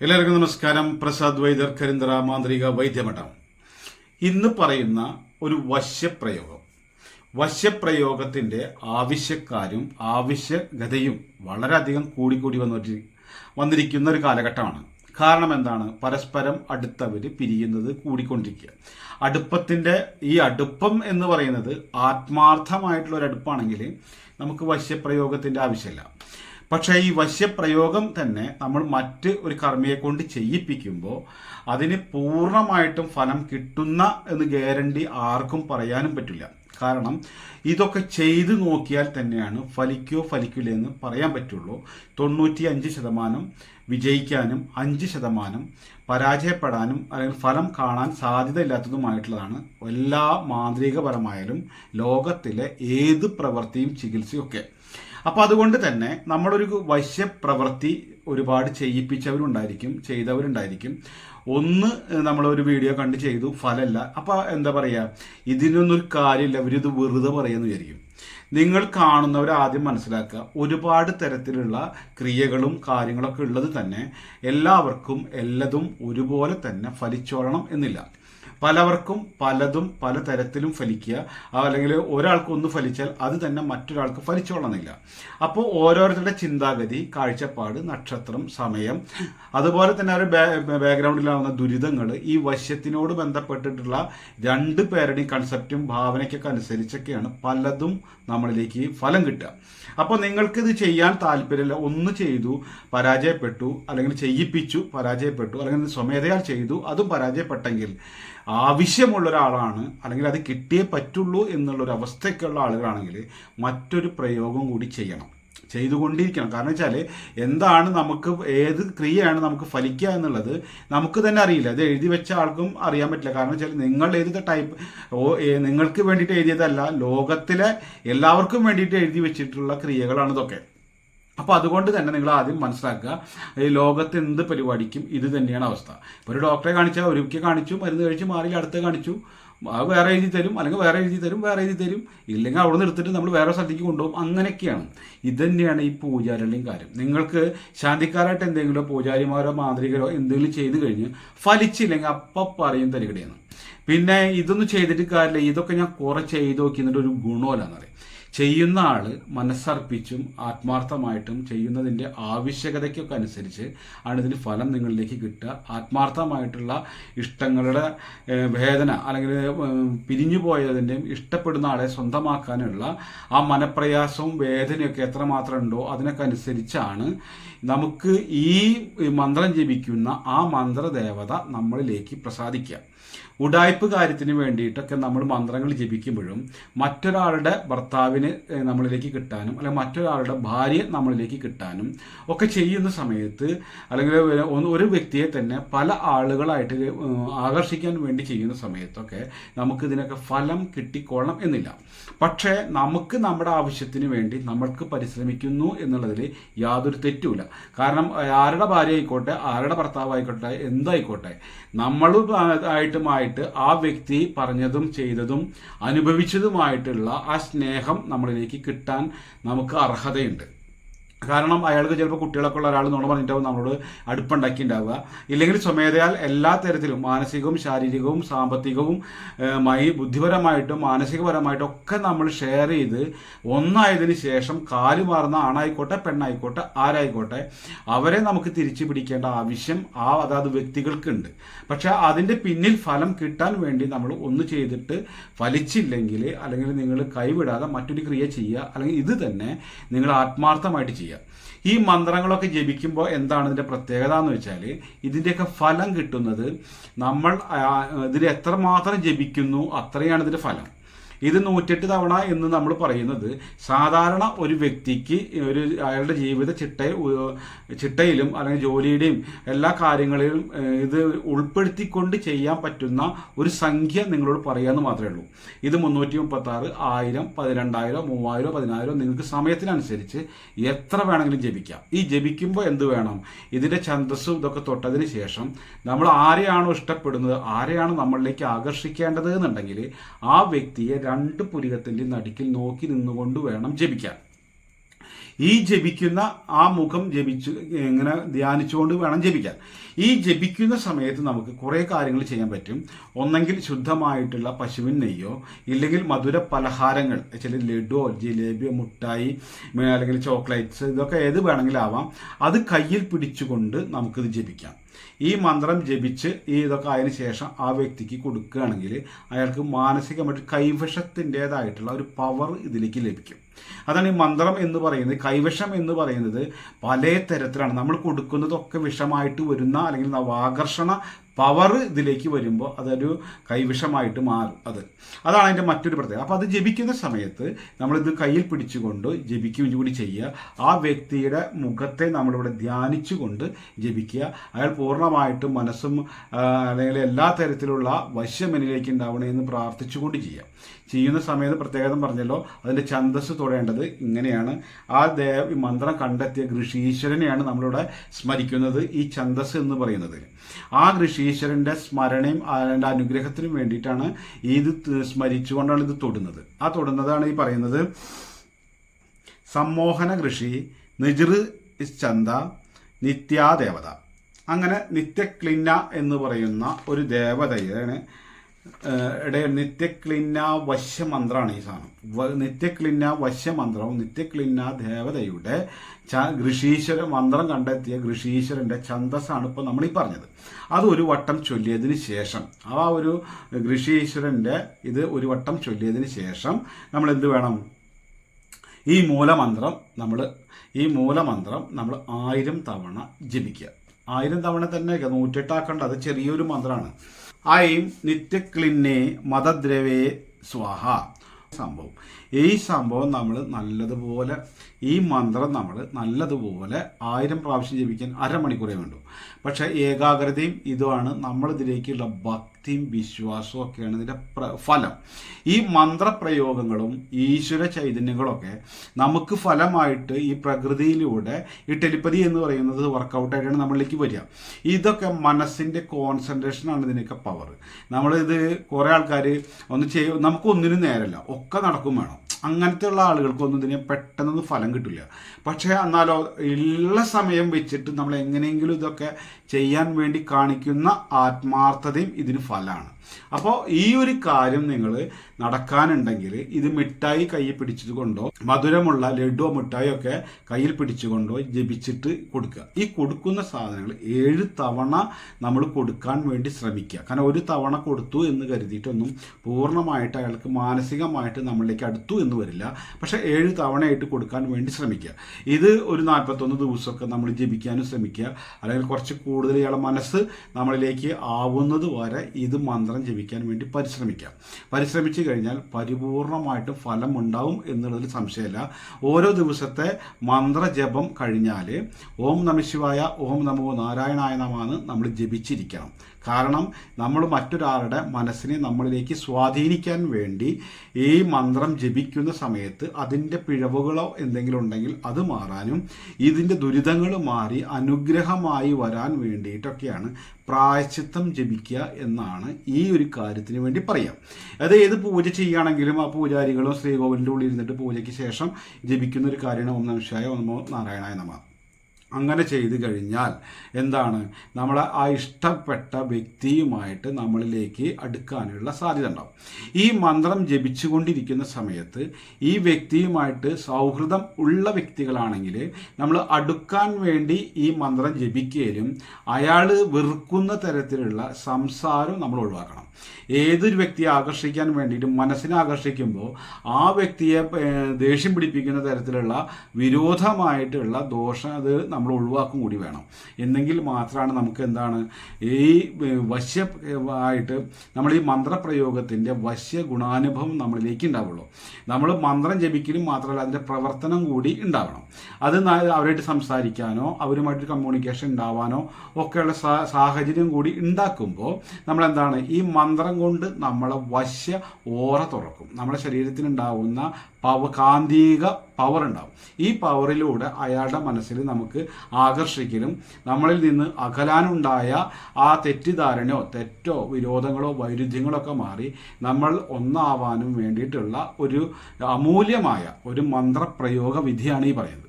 എല്ലാവർക്കും നമസ്കാരം. പ്രസാദ് വൈദ്യർ കരിന്തറ മാന്ത്രിക വൈദ്യമഠം. ഇന്ന് പറയുന്ന ഒരു വശ്യപ്രയോഗം. വശ്യപ്രയോഗത്തിന്റെ ആവശ്യക്കാരും ആവശ്യകതയും വളരെയധികം കൂടിക്കൂടി വന്നിട്ട് വന്നിരിക്കുന്ന ഒരു കാലഘട്ടമാണ്. കാരണം എന്താണ്? പരസ്പരം അടുത്തവർ പിരിയുന്നത് കൂടിക്കൊണ്ടിരിക്കുക. അടുപ്പത്തിന്റെ ഈ അടുപ്പം എന്ന് പറയുന്നത് ആത്മാർത്ഥമായിട്ടുള്ള ഒരു അടുപ്പാണെങ്കിൽ നമുക്ക് വശ്യപ്രയോഗത്തിന്റെ ആവശ്യമില്ല. പക്ഷേ ഈ വശ്യപ്രയോഗം തന്നെ നമ്മൾ മറ്റ് ഒരു കർമ്മിയെ കൊണ്ട് ചെയ്യിപ്പിക്കുമ്പോൾ അതിന് പൂർണമായിട്ടും ഫലം കിട്ടുന്ന എന്ന് ഗ്യാരണ്ടി ആർക്കും പറയാനും പറ്റില്ല. കാരണം ഇതൊക്കെ ചെയ്തു നോക്കിയാൽ തന്നെയാണ് ഫലിക്കോ ഫലിക്കില്ല എന്ന് പറയാൻ പറ്റുള്ളൂ. തൊണ്ണൂറ്റി അഞ്ച് ശതമാനം വിജയിക്കാനും അഞ്ച് ശതമാനം പരാജയപ്പെടാനും അല്ലെങ്കിൽ ഫലം കാണാൻ സാധ്യതയില്ലാത്തതുമായിട്ടുള്ളതാണ് എല്ലാ മാന്ത്രികപരമായാലും ലോകത്തിലെ ഏത് പ്രവൃത്തിയും ചികിത്സയൊക്കെ. അപ്പൊ അതുകൊണ്ട് തന്നെ നമ്മളൊരു വശ്യപ്രവൃത്തി ഒരുപാട് ചെയ്യിപ്പിച്ചവരുണ്ടായിരിക്കും ചെയ്തവരുണ്ടായിരിക്കും. ഒന്ന് നമ്മളൊരു വീഡിയോ കണ്ട് ചെയ്തു ഫലമല്ല അപ്പൊ എന്താ പറയാ ഇതിനൊന്നും ഒരു കാര്യമില്ല അവരിത് വെറുതെ പറയുന്നു വിചാരിക്കും. നിങ്ങൾ കാണുന്നവർ ആദ്യം മനസ്സിലാക്കുക. ഒരുപാട് തരത്തിലുള്ള ക്രിയകളും കാര്യങ്ങളൊക്കെ ഉള്ളത് തന്നെ എല്ലാവർക്കും എല്ലതും ഒരുപോലെ തന്നെ ഫലിച്ചോളണം എന്നില്ല. പലവർക്കും പലതും പല തരത്തിലും ഫലിക്കുക. അല്ലെങ്കിൽ ഒരാൾക്ക് ഒന്ന് ഫലിച്ചാൽ അത് തന്നെ മറ്റൊരാൾക്ക് ഫലിച്ചോളണമെന്നില്ല. അപ്പോൾ ഓരോരുത്തരുടെ ചിന്താഗതി കാഴ്ചപ്പാട് നക്ഷത്രം സമയം അതുപോലെ തന്നെ ഒരു ബാക്ക്ഗ്രൗണ്ടിലാവുന്ന ദുരിതങ്ങൾ ഈ വശ്യത്തിനോട് ബന്ധപ്പെട്ടിട്ടുള്ള രണ്ട് പേരുടെയും കൺസെപ്റ്റും ഭാവനയ്ക്കൊക്കെ അനുസരിച്ചൊക്കെയാണ് പലതും നമ്മളിലേക്ക് ഫലം കിട്ടുക. അപ്പോൾ നിങ്ങൾക്ക് ഇത് ചെയ്യാൻ താല്പര്യമില്ല. ഒന്ന് ചെയ്തു പരാജയപ്പെട്ടു അല്ലെങ്കിൽ ചെയ്യിപ്പിച്ചു പരാജയപ്പെട്ടു അല്ലെങ്കിൽ സ്വമേധയാൽ ചെയ്തു അതും പരാജയപ്പെട്ടെങ്കിൽ ആവശ്യമുള്ള ഒരാളാണ് അല്ലെങ്കിൽ അത് കിട്ടിയേ പറ്റുള്ളൂ എന്നുള്ളൊരു അവസ്ഥയ്ക്കുള്ള ആളുകളാണെങ്കിൽ മറ്റൊരു പ്രയോഗം കൂടി ചെയ്യണം. ചെയ്തുകൊണ്ടിരിക്കണം. കാരണം വെച്ചാൽ എന്താണ് നമുക്ക് ഏത് ക്രിയയാണ് നമുക്ക് ഫലിക്കുക എന്നുള്ളത് നമുക്ക് തന്നെ അറിയില്ല. അത് എഴുതി വെച്ച ആൾക്കും അറിയാൻ പറ്റില്ല. കാരണം വെച്ചാൽ നിങ്ങൾ എഴുതിയ ടൈപ്പ് നിങ്ങൾക്ക് വേണ്ടിയിട്ട് എഴുതിയതല്ല. ലോകത്തിലെ എല്ലാവർക്കും വേണ്ടിയിട്ട് എഴുതി വെച്ചിട്ടുള്ള ക്രിയകളാണ് ഇതൊക്കെ അപ്പോൾ അതുകൊണ്ട് തന്നെ നിങ്ങൾ ആദ്യം മനസ്സിലാക്കുക ഈ ലോകത്ത് എന്ത് പരിപാടിക്കും ഇത് തന്നെയാണ് അവസ്ഥ. ഇപ്പോൾ ഒരു ഡോക്ടറെ കാണിച്ചാൽ ഒരിക്കൽ കാണിച്ചു മരുന്ന് കഴിച്ചു മാറി അടുത്ത് കാണിച്ചു അത് വേറെ എഴുതി തരും അല്ലെങ്കിൽ വേറെ എഴുതി തരും വേറെ എഴുതി തരും ഇല്ലെങ്കിൽ അവിടെ നിന്ന് എടുത്തിട്ട് നമ്മൾ വേറെ സ്ഥലത്തേക്ക് കൊണ്ടുപോകും. അങ്ങനെയൊക്കെയാണ്. ഇതുതന്നെയാണ് ഈ പൂജാരികളുടെയും കാര്യം. നിങ്ങൾക്ക് ശാന്തിക്കാരായിട്ട് എന്തെങ്കിലും പൂജാരിമാരോ മാന്ത്രികരോ എന്തെങ്കിലും ചെയ്തു കഴിഞ്ഞ് ഫലിച്ചില്ലെങ്കിൽ അപ്പം പറയും തരികടയാണ്. പിന്നെ ഇതൊന്നും ചെയ്തിട്ട് കാര്യമില്ല. ഇതൊക്കെ ഞാൻ കുറെ ചെയ്ത് നോക്കി എന്നിട്ട് ഒരു ഗുണമല്ലെന്ന് പറയും. ചെയ്യുന്ന ആൾ മനസ്സർപ്പിച്ചും ആത്മാർത്ഥമായിട്ടും ചെയ്യുന്നതിന്റെ ആവശ്യകതയ്ക്കൊക്കെ അനുസരിച്ച് ആണ് ഇതിന് ഫലം നിങ്ങളിലേക്ക് കിട്ടുക. ആത്മാർത്ഥമായിട്ടുള്ള ഇഷ്ടങ്ങളുടെ വേദന അല്ലെങ്കിൽ പിരിഞ്ഞു പോയതിന്റെയും ഇഷ്ടപ്പെടുന്ന ആളെ സ്വന്തമാക്കാനുള്ള ആ മനപ്രയാസവും വേദനയൊക്കെ എത്രമാത്രം ഉണ്ടോ അതിനൊക്കെ അനുസരിച്ചാണ് നമുക്ക് ഈ മന്ത്രം ജപിക്കുന്ന ആ മന്ത്രദേവത നമ്മളിലേക്ക് പ്രസാദിക്കുക. ഉടായ്പ് കാര്യത്തിന് വേണ്ടിയിട്ടൊക്കെ നമ്മൾ മന്ത്രങ്ങൾ ജപിക്കുമ്പോഴും മറ്റൊരാളുടെ ഭർത്താവിന് നമ്മളിലേക്ക് കിട്ടാനും അല്ലെങ്കിൽ മറ്റൊരാളുടെ ഭാര്യ നമ്മളിലേക്ക് കിട്ടാനും ഒക്കെ ചെയ്യുന്ന സമയത്ത് അല്ലെങ്കിൽ ഒരു വ്യക്തിയെ തന്നെ പല ആളുകളായിട്ട് ആകർഷിക്കാൻ വേണ്ടി ചെയ്യുന്ന സമയത്തൊക്കെ നമുക്ക് ഇതിനൊക്കെ ഫലം കിട്ടിക്കോളണം എന്നില്ല. പക്ഷേ നമുക്ക് നമ്മുടെ ആവശ്യത്തിന് വേണ്ടി നമ്മൾക്ക് പരിശ്രമിക്കുന്നു എന്നുള്ളതിൽ യാതൊരു തെറ്റുമില്ല. കാരണം ആരുടെ ഭാര്യ ആയിക്കോട്ടെ ആരുടെ ഭർത്താവ് ആയിക്കോട്ടെ എന്തായിക്കോട്ടെ നമ്മൾ ആയിട്ടുമായിട്ട് ആ വ്യക്തി പറഞ്ഞതും ചെയ്തതും അനുഭവിച്ചതുമായിട്ടുള്ള ആ സ്നേഹം നമ്മളിലേക്ക് കിട്ടാൻ നമുക്ക് അർഹതയുണ്ട്. കാരണം അയാൾക്ക് ചിലപ്പോൾ കുട്ടികളൊക്കെ ഉള്ള ഒരാൾ നുണ പറഞ്ഞിട്ടാവും നമ്മളോട് അടുപ്പുണ്ടാക്കിയിട്ടുണ്ടാവുക ഇല്ലെങ്കിൽ സ്വമേധയാൽ എല്ലാ തരത്തിലും മാനസികവും ശാരീരികവും സാമ്പത്തികവും മൈ ബുദ്ധിപരമായിട്ടും മാനസികപരമായിട്ടും ഒക്കെ നമ്മൾ ഷെയർ ചെയ്ത് ഒന്നായതിനു ശേഷം കാൽ മാറുന്ന ആണായിക്കോട്ടെ പെണ്ണായിക്കോട്ടെ ആരായിക്കോട്ടെ അവരെ നമുക്ക് തിരിച്ചു പിടിക്കേണ്ട ആവശ്യം ആ അതാത് വ്യക്തികൾക്കുണ്ട്. പക്ഷെ അതിന്റെ പിന്നിൽ ഫലം കിട്ടാൻ വേണ്ടി നമ്മൾ ഒന്ന് ചെയ്തിട്ട് ഫലിച്ചില്ലെങ്കിൽ അല്ലെങ്കിൽ നിങ്ങൾ കൈവിടാതെ മറ്റൊരു ക്രിയ ചെയ്യുക അല്ലെങ്കിൽ ഇത് തന്നെ നിങ്ങൾ ആത്മാർത്ഥമായിട്ട് ചെയ്യുക. ഈ മന്ത്രങ്ങളൊക്കെ ജപിക്കുമ്പോൾ എന്താണ് ഇതിന്റെ പ്രത്യേകത എന്ന് വെച്ചാൽ ഇതിന്റെയൊക്കെ ഫലം കിട്ടുന്നത് നമ്മൾ ഇതിൽ എത്രമാത്രം ജപിക്കുന്നു അത്രയാണ് ഇതിന്റെ ഫലം. ഇത് നൂറ്റെട്ട് തവണ എന്ന് നമ്മൾ പറയുന്നത് സാധാരണ ഒരു വ്യക്തിക്ക് ഒരു അയാളുടെ ജീവിത ചിട്ട ചിട്ടയിലും അല്ലെങ്കിൽ ജോലിയുടെയും എല്ലാ കാര്യങ്ങളിലും ഇത് ഉൾപ്പെടുത്തിക്കൊണ്ട് ചെയ്യാൻ പറ്റുന്ന ഒരു സംഖ്യ നിങ്ങളോട് പറയാമെന്ന് മാത്രമേ ഉള്ളൂ. ഇത് മുന്നൂറ്റി മുപ്പത്തി ആറ് ആയിരം പതിനെണ്ടായിരം മൂവായിരം പതിനായിരം നിങ്ങൾക്ക് സമയത്തിനനുസരിച്ച് എത്ര വേണമെങ്കിലും ജപിക്കാം. ഈ ജപിക്കുമ്പോൾ എന്ത് വേണം? ഇതിന്റെ ഛന്തസ്സും ഇതൊക്കെ തൊട്ടതിന് ശേഷം നമ്മൾ ആരെയാണോ ഇഷ്ടപ്പെടുന്നത് ആരെയാണ് നമ്മളിലേക്ക് ആകർഷിക്കേണ്ടത് എന്നുണ്ടെങ്കിൽ ആ വ്യക്തിയെ രണ്ട് പുരികത്തിന്റെ നടുക്കിൽ നോക്കി നിന്നുകൊണ്ട് വേണം ജപിക്കാൻ. ഈ ജപിക്കുന്ന ആ മുഖം ജപിച്ചു ഇങ്ങനെ ധ്യാനിച്ചുകൊണ്ട് വേണം ജപിക്കാൻ. ഈ ജപിക്കുന്ന സമയത്ത് നമുക്ക് കുറേ കാര്യങ്ങൾ ചെയ്യാൻ പറ്റും. ഒന്നെങ്കിൽ ശുദ്ധമായിട്ടുള്ള പശുവിൻ നെയ്യോ ഇല്ലെങ്കിൽ മധുര പലഹാരങ്ങൾ ചില ലഡുവോ ജിലേബിയോ മുട്ടായി അല്ലെങ്കിൽ ചോക്ലേറ്റ്സ് ഇതൊക്കെ ഏത് വേണമെങ്കിലും ആവാം. അത് കയ്യിൽ പിടിച്ചുകൊണ്ട് നമുക്കിത് ജപിക്കാം. ഈ മന്ത്രം ജപിച്ച് ഈ ഇതൊക്കെ ആയതിനു ശേഷം ആ വ്യക്തിക്ക് കൊടുക്കുകയാണെങ്കിൽ അയാൾക്ക് മാനസികമായിട്ട് കൈവശത്തിന്റെതായിട്ടുള്ള ഒരു പവർ ഇതിലേക്ക് ലഭിക്കും. അതാണ് ഈ മന്ത്രം എന്ന് പറയുന്നത്. കൈവശം എന്ന് പറയുന്നത് പല തരത്തിലാണ്. നമ്മൾ കൊടുക്കുന്നതൊക്കെ വിഷമായിട്ട് വരുന്ന അല്ലെങ്കിൽ നവാകർഷണ പവർ ഇതിലേക്ക് വരുമ്പോൾ അതൊരു കൈവിഷമായിട്ട് മാറും അത്. അതാണ് അതിന്റെ മറ്റൊരു പ്രത്യേകത. അപ്പോൾ അത് ജപിക്കുന്ന സമയത്ത് നമ്മളിത് കയ്യിൽ പിടിച്ചുകൊണ്ട് ജപിക്കുകയും കൂടി ചെയ്യുക. ആ വ്യക്തിയുടെ മുഖത്തെ നമ്മളിവിടെ ധ്യാനിച്ചുകൊണ്ട് ജപിക്കുക. അയാൾ പൂർണമായിട്ടും മനസ്സും അല്ലെങ്കിൽ എല്ലാ തരത്തിലുള്ള വശ്യമെനിലേക്ക് ഉണ്ടാവണമെന്ന് പ്രാർത്ഥിച്ചുകൊണ്ട് ചെയ്യാം ചെയ്യുന്ന സമയത്ത് പ്രത്യേകത പറഞ്ഞല്ലോ അതിന്റെ ഛന്തസ് തൊടേണ്ടത് ഇങ്ങനെയാണ്. ആ ദേവ മന്ത്രം കണ്ടെത്തിയ ഋഷീശ്വരനെയാണ് നമ്മളിവിടെ സ്മരിക്കുന്നത് ഈ ഛന്തസ് എന്ന് പറയുന്നത്. ആ ഋഷീശ്വരന്റെ സ്മരണയും അതിന്റെ അനുഗ്രഹത്തിനും വേണ്ടിയിട്ടാണ് ഇത് സ്മരിച്ചുകൊണ്ടാണ് ഇത് തൊടുന്നത്. ആ തൊടുന്നതാണ് ഈ പറയുന്നത് സമ്മോഹന കൃഷി നിജിർ ചന്ത നിത്യാദേവത. അങ്ങനെ നിത്യക്ലിന്ന എന്ന് പറയുന്ന ഒരു ദേവതയാണ് ഇട നിത്യക്ലിന്ന വശ്യമന്ത്രമാണ് ഈ സാധനം. നിത്യക്ലിന്ന വശ്യമന്ത്രവും നിത്യക്ലിന്ന ദേവതയുടെ ച ഋഷീശ്വര മന്ത്രം കണ്ടെത്തിയ ഋഷീശ്വരന്റെ ഛന്തസ്സാണ് ഇപ്പോൾ നമ്മൾ ഈ പറഞ്ഞത്. അത് ഒരു വട്ടം ചൊല്ലിയതിന് ശേഷം ആ ഒരു ഋഷീശ്വരന്റെ ഇത് ഒരു വട്ടം ചൊല്ലിയതിന് ശേഷം നമ്മൾ എന്ത് വേണം? ഈ മൂലമന്ത്രം നമ്മൾ ഈ മൂലമന്ത്രം നമ്മൾ ആയിരം തവണ ജപിക്കുക. ആയിരം തവണ തന്നെ നൂറ്റെട്ടാക്കേണ്ട അത് ചെറിയൊരു മന്ത്രമാണ് ഐം നിത്യക്ലിന്നെ മതദ്രവേ സ്വാഹ. സംഭവം. ഈ സംഭവം നമ്മൾ നല്ലതുപോലെ ഈ മന്ത്രം നമ്മൾ നല്ലതുപോലെ ആയിരം പ്രാവശ്യം ജപിക്കാൻ അരമണിക്കൂറേ വേണ്ടു. പക്ഷേ ഏകാഗ്രതയും ഇതുമാണ് നമ്മളിതിലേക്കുള്ള ഭക്തിയും വിശ്വാസവും ഒക്കെയാണ് ഇതിന്റെ ഫലം. ഈ മന്ത്രപ്രയോഗങ്ങളും ഈശ്വര ചൈതന്യങ്ങളൊക്കെ നമുക്ക് ഫലമായിട്ട് ഈ പ്രകൃതിയിലൂടെ ഈ ടെലിപ്പതി എന്ന് പറയുന്നത് വർക്കൗട്ടായിട്ടാണ് നമ്മളിലേക്ക് വരിക. ഇതൊക്കെ മനസ്സിന്റെ കോൺസെൻട്രേഷനാണ് ഇതിനൊക്കെ പവർ നമ്മളിത് കുറേ ആൾക്കാർ ഒന്ന് ചെയ്യും നമുക്കൊന്നിനും നേരല്ല ഒക്കെ നടക്കും വേണം. അങ്ങനത്തെ ഉള്ള ആളുകൾക്കൊന്നും ഇതിന് പെട്ടെന്നൊന്നും ഫലം കിട്ടില്ല. പക്ഷേ എന്നാലോ ഉള്ള സമയം വെച്ചിട്ട് നമ്മൾ എങ്ങനെയെങ്കിലും ഇതൊക്കെ ചെയ്യാൻ വേണ്ടി കാണിക്കുന്ന ആത്മാർത്ഥതയും ഇതിന് ഫലമാണ് അപ്പോൾ ഈ ഒരു കാര്യം നിങ്ങൾ നടക്കാനുണ്ടെങ്കിൽ ഇത് മിഠായി കയ്യിൽ പിടിച്ചുകൊണ്ടോ മധുരമുള്ള ലഡുവോ മിഠായിയോ ഒക്കെ കയ്യിൽ പിടിച്ചുകൊണ്ടോ ജപിച്ചിട്ട് കൊടുക്കുക. ഈ കൊടുക്കുന്ന സാധനങ്ങൾ ഏഴ് തവണ നമ്മൾ കൊടുക്കാൻ വേണ്ടി ശ്രമിക്കുക. കാരണം ഒരു തവണ കൊടുത്തു എന്ന് കരുതിയിട്ടൊന്നും പൂർണമായിട്ട് അയാൾക്ക് മാനസികമായിട്ട് നമ്മളിലേക്ക് അടുത്തു എന്ന് വരില്ല. പക്ഷേ ഏഴ് തവണയായിട്ട് കൊടുക്കാൻ വേണ്ടി ശ്രമിക്കുക. ഇത് ഒരു നാൽപ്പത്തൊന്ന് ദിവസമൊക്കെ നമ്മൾ ജപിക്കാനും ശ്രമിക്കുക. അല്ലെങ്കിൽ കുറച്ച് കൂടുതൽ ഇയാളെ മനസ്സ് നമ്മളിലേക്ക് ആവുന്നത് വരെ ഇത് മന്ത്രം ജപിക്കാൻ വേണ്ടി പരിശ്രമിക്കാം. പരിശ്രമിച്ചു കഴിഞ്ഞാൽ പരിപൂർണമായിട്ടും ഫലം ഉണ്ടാവും എന്നുള്ളതിൽ സംശയമില്ല. ഓരോ ദിവസത്തെ മന്ത്രജപം കഴിഞ്ഞാൽ ഓം നമശിവായ ഓം നമോ നാരായണായ നമാന്ന് നമ്മൾ ജപിച്ചിരിക്കണം. കാരണം നമ്മൾ മറ്റൊരാളുടെ മനസ്സിനെ നമ്മളിലേക്ക് സ്വാധീനിക്കാൻ വേണ്ടി ഈ മന്ത്രം ജപിക്കുന്ന സമയത്ത് അതിന്റെ പിഴവുകളോ എന്തെങ്കിലും ഉണ്ടെങ്കിൽ അത് മാറാനും ഇതിന്റെ ദുരിതങ്ങൾ മാറി അനുഗ്രഹമായി വരാൻ വേണ്ടിയിട്ടൊക്കെയാണ് പ്രായശിത്വം ജപിക്കുക എന്നാണ് ഈ ഒരു കാര്യത്തിന് വേണ്ടി പറയാം. അത് ഏത് പൂജ ചെയ്യുകയാണെങ്കിലും ആ പൂജാരികളും ശ്രീകോവിലിന്റെ ഉള്ളിൽ ഇരുന്നിട്ട് പൂജയ്ക്ക് ശേഷം ജപിക്കുന്ന ഒരു കാര്യമാണ് ഓം നമശായ ഓം നമോ നാരായണായ നമ. അങ്ങനെ ചെയ്തു കഴിഞ്ഞാൽ എന്താണ്? നമ്മളെ ആ ഇഷ്ടപ്പെട്ട വ്യക്തിയുമായിട്ട് നമ്മളിലേക്ക് അടുക്കാനുള്ള സാധ്യത ഉണ്ടാവും. ഈ മന്ത്രം ജപിച്ചുകൊണ്ടിരിക്കുന്ന സമയത്ത് ഈ വ്യക്തിയുമായിട്ട് സൗഹൃദം ഉള്ള വ്യക്തികളാണെങ്കിൽ നമ്മൾ അടുക്കാൻ വേണ്ടി ഈ മന്ത്രം ജപിക്കുകയും അയാൾ വെറുക്കുന്ന തരത്തിലുള്ള സംസാരം നമ്മൾ ഒഴിവാക്കണം. ഏതൊരു വ്യക്തിയെ ആകർഷിക്കാൻ വേണ്ടിയിട്ട് മനസ്സിനെ ആകർഷിക്കുമ്പോൾ ആ വ്യക്തിയെ ദേഷ്യം പിടിപ്പിക്കുന്ന തരത്തിലുള്ള വിരോധമായിട്ടുള്ള ദോഷം അത് നമ്മൾ ഒഴിവാക്കും കൂടി വേണം. എന്നെങ്കിൽ മാത്രമാണ് നമുക്ക് എന്താണ് ഈ വശ്യ ആയിട്ട് നമ്മൾ ഈ മന്ത്രപ്രയോഗത്തിന്റെ വശ്യ ഗുണാനുഭവം നമ്മളിലേക്ക് ഉണ്ടാവുള്ളൂ. നമ്മൾ മന്ത്രം ജപിക്കലും മാത്രമല്ല അതിന്റെ പ്രവർത്തനം കൂടി ഉണ്ടാവണം. അത് അവരായിട്ട് സംസാരിക്കാനോ അവരുമായിട്ട് കമ്മ്യൂണിക്കേഷൻ ഉണ്ടാവാനോ ഒക്കെയുള്ള സാഹചര്യം കൂടി ഉണ്ടാക്കുമ്പോൾ നമ്മളെന്താണ് ഈ മന്ത്രം കൊണ്ട് നമ്മളെ വശ്യ ഓറ തുറക്കും. നമ്മുടെ ശരീരത്തിനുണ്ടാവുന്ന പവ കാന്തിക പവർ ഉണ്ടാവും. ഈ പവറിലൂടെ അയാളുടെ മനസ്സിൽ നമുക്ക് ആകർഷിക്കലും നമ്മളിൽ നിന്ന് അകലാനുണ്ടായ ആ തെറ്റിദ്ധാരണയോ തെറ്റോ വിരോധങ്ങളോ വൈരുദ്ധ്യങ്ങളോ ഒക്കെ മാറി നമ്മൾ ഒന്നാവാനും വേണ്ടിയിട്ടുള്ള ഒരു അമൂല്യമായ ഒരു മന്ത്രപ്രയോഗ വിധിയാണ് ഈ പറയുന്നത്.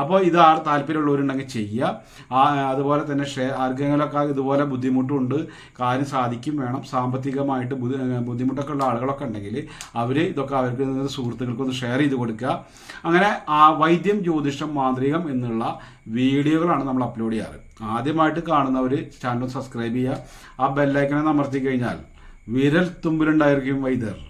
അപ്പോൾ ഇത് ആ താല്പര്യമുള്ളവരുണ്ടെങ്കിൽ ചെയ്യുക. അതുപോലെ തന്നെ ഷെയർ ആർക്കെങ്കിലുമൊക്കെ ഇതുപോലെ ബുദ്ധിമുട്ടുണ്ട് കാര്യം സാധിക്കും വേണം. സാമ്പത്തികമായിട്ട് ബുദ്ധി- ബുദ്ധിമുട്ടൊക്കെ ഉള്ള ആളുകളൊക്കെ ഉണ്ടെങ്കിൽ അവർ ഇതൊക്കെ അവർക്ക് സുഹൃത്തുക്കൾക്കൊന്ന് ഷെയർ ചെയ്ത് കൊടുക്കുക. അങ്ങനെ ആ വൈദ്യം ജ്യോതിഷം മാന്ത്രികം എന്നുള്ള വീഡിയോകളാണ് നമ്മൾ അപ്ലോഡ് ചെയ്യാറ്. ആദ്യമായിട്ട് കാണുന്നവർ ചാനൽ സബ്സ്ക്രൈബ് ചെയ്യുക. ആ ബെല്ലൈക്കനെ അമർത്തി കഴിഞ്ഞാൽ വിരൽ തുമ്പിലുണ്ടായിരിക്കും വൈദ്യർ.